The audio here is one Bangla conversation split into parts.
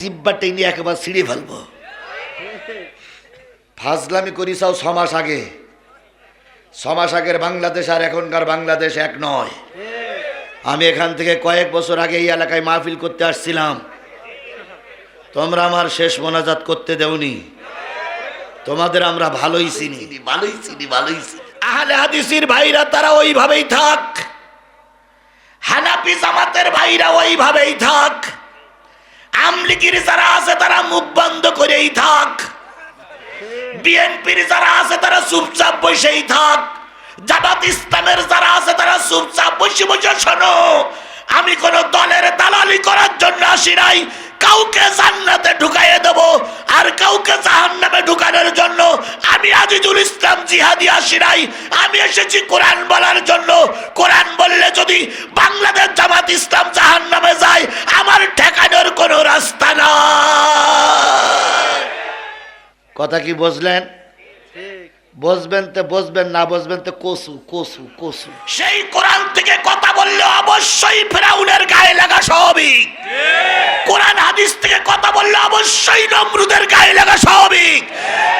জিব্বা টেনে একেবারে ছিঁড়ে ফেলব। ফাজলামি করি চাও ছ মাস আগে। ছমাস আগের বাংলাদেশ আর এখনকার বাংলাদেশ এক নয়। আমি এখান থেকে কয়েক বছর আগে এই এলাকায় মাহফিল করতে আসছিলাম। তোমরা আমার শেষ মোনাজাত করতে দেওনি। তোমাদের আমরা ভালোই চিনি ভালোই চিনি ভালোই চিনি। আহলে হাদিসির ভাইরা তারা ওইভাবেই থাক। হানাফি জামাতের ভাইরা ওইভাবেই থাক। আমলিগির যারা আছে তারা মুখ বন্ধ করেই থাক। বিএনপির যারা আছে তারা চুপচাপ বসেই থাক। জামাত ইসলামের যারা আছে তারা চুপচাপ বসে বসে শোনো। আমি কোন দলের দালালি করার জন্য আসি নাই। কাউকে জান্নাতে ঢুকাইয়ে দেব আর কাউকে জাহান্নামে ঢুকানোর জন্য আমি আজিজুল ইসলাম জিহাদি আসি নাই। আমি এসেছি কোরআন বলার জন্য। কোরআন বললে যদি বাংলাদেশ জামাত ইসলাম জাহান্নামে যায়, আমার ঠেকানোর কোনো রাস্তা না কথা কি বুঝলেন? বসবেন তো বসবেন, না বসবেন তো কসু কসু কসু। সেই কোরআন থেকে কথা বললে অবশ্যই ফেরাউনের গায়ে লাগা স্বাভাবিক। কোরআন হাদিস থেকে কথা বললে অবশ্যই নমরুদের গায়ে লাগা স্বাভাবিক।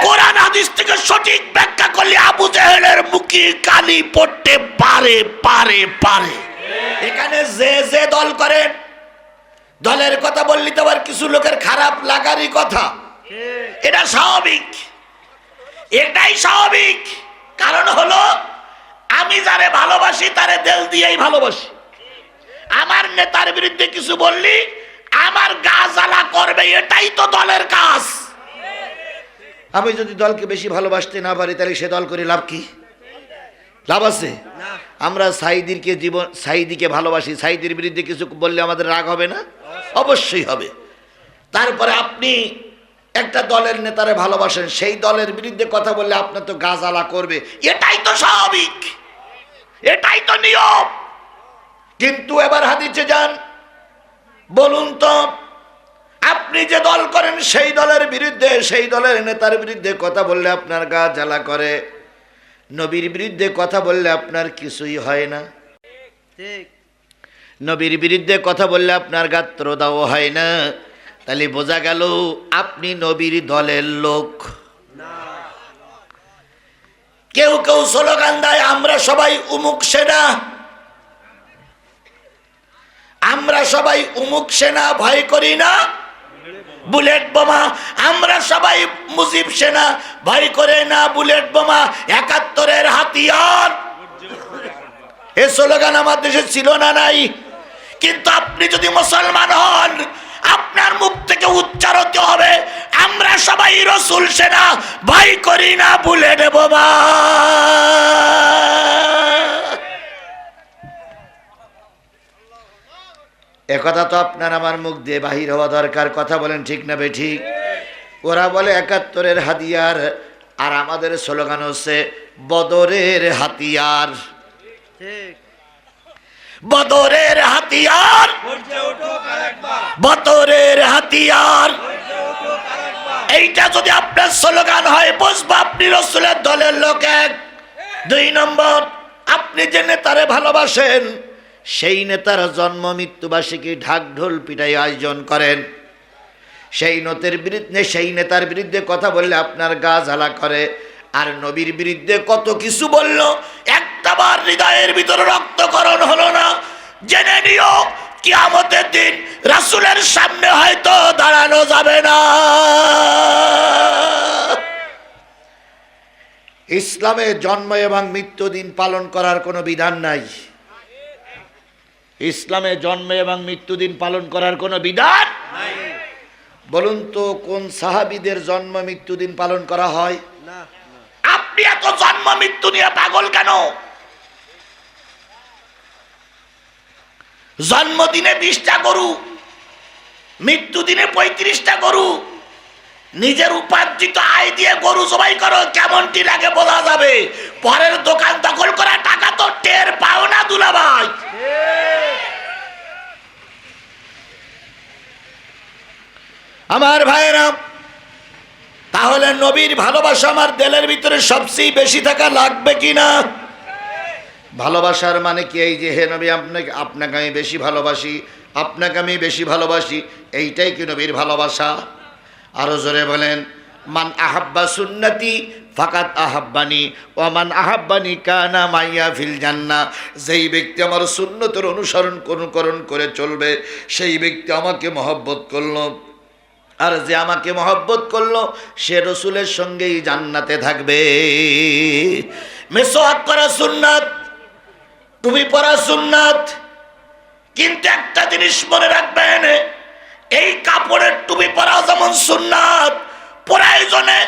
কোরআন হাদিস থেকে সঠিক ব্যাখ্যা করলে আবু জেহেলের মুখে কালি পড়তে পারে পারে পারে। এখানে যে যে দল করেন দলের কথা বললি তো আবার কিছু লোকের খারাপ লাগারই কথা। এটা স্বাভাবিক। এটাই স্বাভাবিক। কারণ হলো আমি যারে ভালোবাসি তারে দেল দিয়েই ভালোবাসি। আমার নেতার বিরুদ্ধে কিছু বললি আমার গা জ্বালা করবে এটাই তো দলের কাজ। আমি যদি দলকে বেশি ভালোবাসতে না পারি তাহলে সে দল করে লাভ কি? লাভ আছে? আমরা সাইদিরকে জীবন সাইদিকে ভালোবাসি সাইদির বিরুদ্ধে কিছু বললে আমাদের রাগ হবে না? অবশ্যই হবে। তারপরে আপনি একটা দলের নেতারে ভালোবাসেন সেই দলের বিরুদ্ধে কথা বললে আপনার তো গাজালা করবে। এটাই তো স্বাভাবিক। এটাই তো নিয়ম। কিন্তু এবার হাদিসে যান বলুন তো আপনি যে দল করেন সেই দলের বিরুদ্ধে সেই দলের নেতার বিরুদ্ধে কথা বললে আপনার গা জ্বালা করে। নবীর বিরুদ্ধে কথা বললে আপনার কিছুই হয় না। ঠিক। নবীর বিরুদ্ধে কথা বললে আপনার গাত্রদাও হয় না। তাহলে বোঝা গেল আপনি নবীর দলের লোক। কেউ কেউ স্লোগান দেয়, আমরা সবাই উমুক সেনা। আমরা সবাই উমুক সেনা, ভয় করি না। বুলেট বোমা। আমরা সবাই মুজিব সেনা, ভয় করে না বুলেট বোমা। একাত্তরের হাতিয়ার। এ স্লোগান আমার দেশে ছিল না নাই। কিন্তু আপনি যদি মুসলমান হন আপনার মুখ থেকে উচ্চারিত হবে আমরা সবাই রসুল সেনা ভাই করি না ভুলে নেব মা একথা তো আপনার আমার মুখ দিয়ে বাহির হওয়া দরকার কথা বলেন ঠিক না বে ঠিক ওরা বলে একাত্তরের হাতিয়ার আর আমাদের স্লোগান হচ্ছে বদরের হাতিয়ার। ঠিক। বদরের হাতিয়ার। বদরের হাতিয়ার। এইটা যদি আপনার স্লোগান হয় বুঝব আপনি রসুলের দলের লোক এক। দুই নম্বর আপনি যে নেতারে ভালোবাসেন সেই নেতার জন্ম মৃত্যুবার্ষিকী ঢাক ঢোল পিটাই আয়োজন করেন। সেই নতের বিরুদ্ধে সেই নেতার বিরুদ্ধে কথা বললে আপনার গা জ্বালা করে। আর নবীর বিরুদ্ধে কত কিছু বলল একটাবার হৃদয়ের ভিতরে রক্তকরণ হলো জেনে নিও কিয়ামতের দিন রাসুলের সামনে হয়তো দাঁড়ানো যাবে না। ইসলামে জন্ম এবং মৃত্যু দিন পালন করার কোনো বিধান নাই। ইসলামে জন্ম এবং মৃত্যু দিন পালন করার কোনো বিধান বলুন তো কোন সাহাবিদের জন্ম মৃত্যু দিন পালন করা হয়? আপনি এত জন্ম মৃত্যু নিয়ে পাগল কেন? জন্মদিনে বিশটা গরু মৃত্যু দিনে পঁয়ত্রিশটা গরু। নিজের উপার্জিত আয় দিয়ে গরু জবাই করো, কেমনটি লাগে বোঝা যাবে? পরের দোকান দখল করা টাকা তো টের পাও না দুলাভাই। আমার ভাইয়েরা, তাহলে নবীর ভালোবাসা আমার দেলের ভিতরে সবচেয়ে বেশি থাকা লাগবে কি না ভালোবাসার মানে কি? এই যে, হে নবী, আপনাকে আপনাকে আমি বেশি ভালোবাসি, আপনাকে আমি বেশি ভালোবাসি, এইটাই কি নবীর ভালোবাসা? আরও জোরে বলেন, মান আহাব্বা সুন্নতি ফাকাত আহাব্বানি মান আহাব্বানি কানা মাইয়া ফিল জান্না। যেই ব্যক্তি আমার সুন্নতের অনুসরণ অনুকরণ করে চলবে, সেই ব্যক্তি আমাকে মহব্বত করল। আর যে আমাকে মহব্বত করল, সে রসুলের সঙ্গেই জান্নাতে থাকবে। মেসোয়াক করা সুন্নাত টুপি পরা সুন্নাত। কিন্তু একটা জিনিস মনে রাখবেন এই কাপড়ের টুপি পরা যেমন সুন্নাত, প্রয়োজনে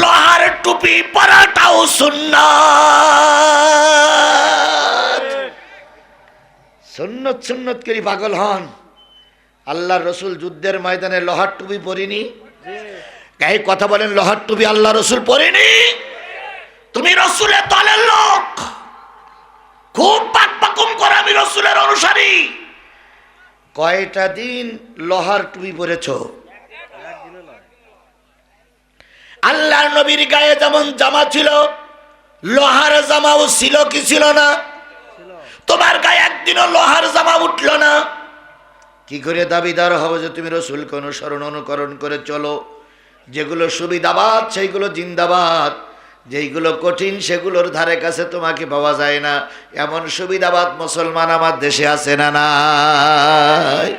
লোহার টুপি পরাটাও সুন্নাত। সুন্নত সুন্নত করি পাগল হন। আল্লাহ রসুল যুদ্ধের ময়দানে লোহার টুপি পরিনি। কথা বলেন, লোহার টুপি আল্লাহ রসুল পরিনি? তুমি রসুলের দলের লোক। খুব পাক পাকুম করে আমি রসুলের অনুসারী। কয়টা দিন লোহার টুপি পরেছ? আল্লাহর নবীর গায়ে যেমন জামা ছিল লোহার জামাও ছিল কি ছিল না? তোমার গায়ে একদিনও লোহার জামা উঠল না। কি করে দাবিদার হবে যে তুমি রসুলকে অনুসরণ অনুকরণ করে চলো? যেগুলো সুবিধাবাদ সেইগুলো জিন্দাবাদ। যেইগুলো কঠিন, সেগুলোর ধারে কাছে তোমাকে পাওয়া যায় না। এমন সুবিধাবাদ মুসলমান আমার দেশে আছে না নাই?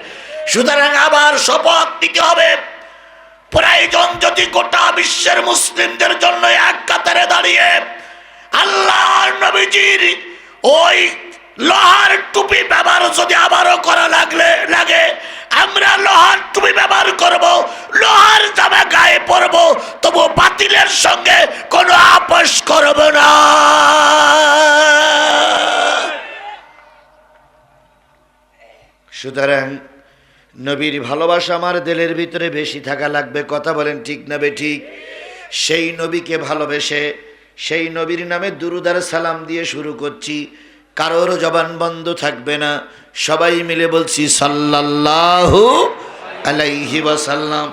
সুতরাং আবার শপথ নিতে হবে। প্রয়োজন যদি গোটা বিশ্বের মুসলিমদের জন্য এক কাতারে দাঁড়িয়ে আল্লাহর নবীজির ওই লোহার টুপি ব্যবহার যদি আবারও করা লাগলে লাগে, আমরা লোহার টুপি ব্যবহার করব। আপোষ করব না। সুতরাং নবীর ভালোবাসা আমার দিলের ভিতরে বেশি থাকা লাগবে, কথা বলেন ঠিক না ঠিক? সেই নবীকে ভালোবেসে, সেই নবীর নামে দুরুদার সালাম দিয়ে শুরু করছি। কারোর জবান বন্ধ থাকবে না। সবাই মিলে বলছি, সাল্লাল্লাহু আলাইহি ওয়াসাল্লাম।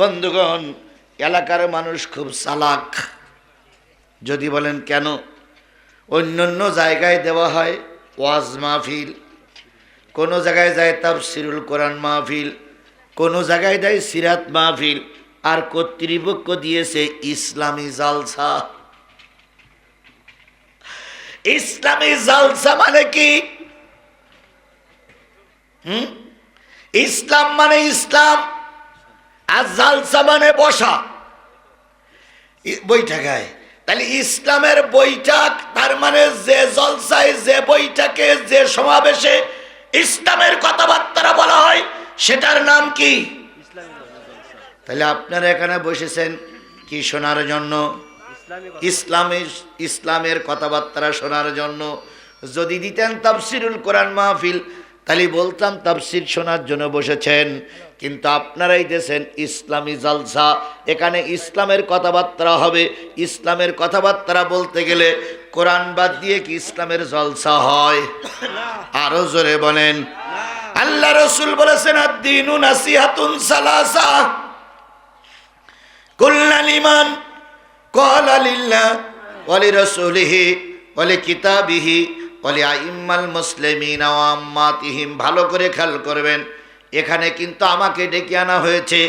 বন্ধুগণ, এলাকার মানুষ খুব চালাক। যদি বলেন কেন? অন্য অন্য জায়গায় দেওয়া হয় ওয়াজ মাহফিল। কোনো জায়গায় যায় তাফসিরুল কোরআন মাহফিল, কোনো জায়গায় দেয় সিরাত মাহফিল, আর কর্তৃপক্ষ দিয়েছে ইসলামী জালসা। ইসলামী জালসা মানে কি? হুম? ইসলাম মানে ইসলাম, আর জালসা মানে বসা। বৈঠকায় তাহলে ইসলামের বৈঠক তার মানে যে জলসায়, যে বৈঠকে যে সমাবেশে ইসলামের কথাবার্তা বলা হয়, সেটার নাম কি? তাহলে আপনারা এখানে বসেছেন কি শোনার জন্য? ইসলামী, ইসলামের ইসলামের কথাবার্তা শোনার জন্য যদি দিতেন তাফসিরুল কোরআন মাহফিল তাহলে বলতাম, তাফসির শোনার জন্য বসেছেন। কিন্তু আপনারাই দেশেন ইসলামী জালসা। এখানে ইসলামের কথাবার্তা হবে। ইসলামের কথাবার্তা বলতে গেলে কোরআন বাদ দিয়ে কি ইসলামের জলসা হয়? আরও জোরে বলেন। আল্লাহ রসুল বলেছেন আদিনু সালাসা। কুল্লা লিমান কলা লিল্লাহ ওয়ালি রসুলিহি ওয়ালি কিতাবিহি ওয়ালি আইম্মাল মুসলিমিন আম্মাতিহিম, ভালো করে খেয়াল করবেন, এখানে কিন্তু আমাকে ডেকে আনা হয়েছে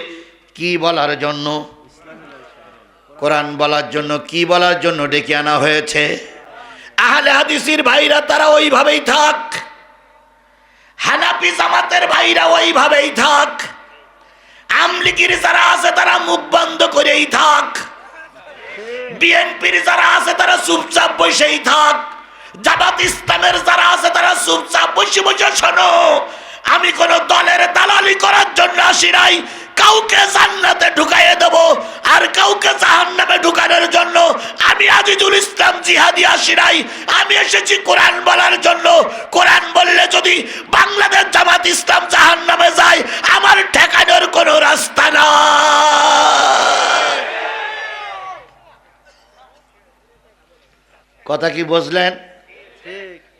কি বলার জন্য? কোরআন বলার জন্য কি বলার জন্য ডেকে আনা হয়েছে? আহলে হাদিসির ভাইরা তারা ওইভাবেই থাক। হানাফি জামাতের ভাইরা ওইভাবেই থাক। আমলিগির যারা আছে তারা মুখ বন্ধ করেই থাক। বিএনপির যারা আছে তারা চুপচাপ বসেই থাক। জামাত ইসলামের যারা আছে, তারা চুপচাপ বসে বসে শোনো। আমি কোন দলের দালালি করার জন্য আসি নাই। কাউকে জান্নাতে ঢুকাইয়ে দেব আর কাউকে জাহান্নামে ঢুকানোর জন্য আমি আজিজুল ইসলাম জিহাদি আসি নাই। আমি এসেছি কোরআন বলার জন্য। কোরআন বললে যদি বাংলাদেশ জামাত ইসলাম জাহান্নামে যায়, আমার ঠেকানোর কোনো রাস্তা নাই। কথা কি বুঝলেন?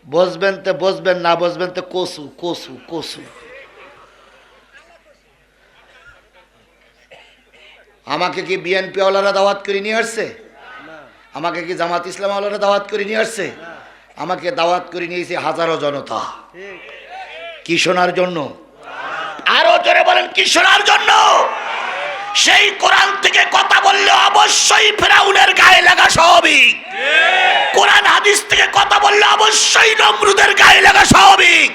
বসবেন তো বসবেন, না বসবেন তো কসু কসু কসু। আমাকে কি বিএনপি ওয়ালারা দাওয়াত করে নিয়ে আসছে? আমাকে কি জামাত ইসলাম ওয়ালারা দাওয়াত করে নিয়ে আসছে? আমাকে দাওয়াত করে নিয়েছে হাজারো জনতা। কি শোনার জন্য? আরও জোরে বলেন, কি শোনার জন্য? সেই কোরআন থেকে কথা বললে অবশ্যই ফেরাউনের গায়ে লাগা স্বাভাবিক। কোরআন হাদিস থেকে কথা বললে অবশ্যই নমরুদের গায়ে লাগা স্বাভাবিক।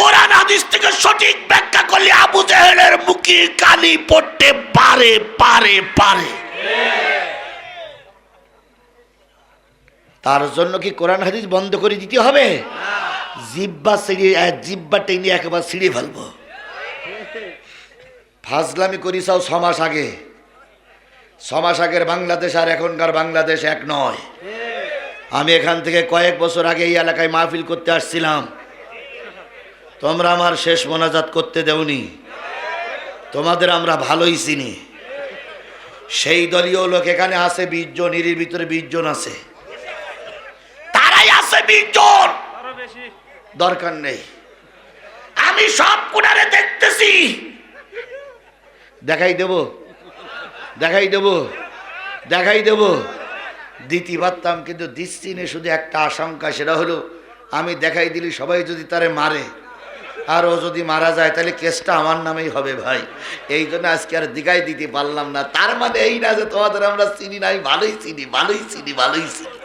কোরআন হাদিস থেকে সঠিক ব্যাখ্যা করলে আবু জাহেলের মুখে কালি পড়তে পারে পারে পারে। তার জন্য কি কোরআন হাদিস বন্ধ করে দিতে হবে? জিব্বা সিঁড়ি জিব্বা টেনে একেবারে সিঁড়ি ফেলব। ফাজলামি করি চাও ছ মাস আগে। ছ মাস আগের বাংলাদেশ আর এখনকার বাংলাদেশ এক নয়। আমি এখান থেকে কয়েক বছর আগে এই এলাকায় মাহফিল করতে আসছিলাম। তোমরা আমার শেষ মোনাজাত করতে দেওনি। তোমাদের আমরা ভালোই চিনি। সেই দলীয় লোক এখানে আছে বিশ জন এর ভিতরে বিশ জন আছে। তারাই আছে বিশ জন। দরকার নেই। আমি সব কুনারে দেখতেছি। দেখাই দেব। দেখাই দেব। দেখাই দেব। দিতে পারতাম কিন্তু দিচ্ছি শুধু একটা আশঙ্কা, সেটা হলো আমি দেখাই দিলি, সবাই যদি তারে মারে, আর ও যদি মারা যায়, তাহলে কেসটা আমার নামেই হবে ভাই। এই জন্য আজকে আর দিঘায় দিতে পারলাম না। তার মানে এই না যে তোমাদের আমরা চিনি নাই, ভালোই চিনি ভালোই চিনি ভালোই চিনি।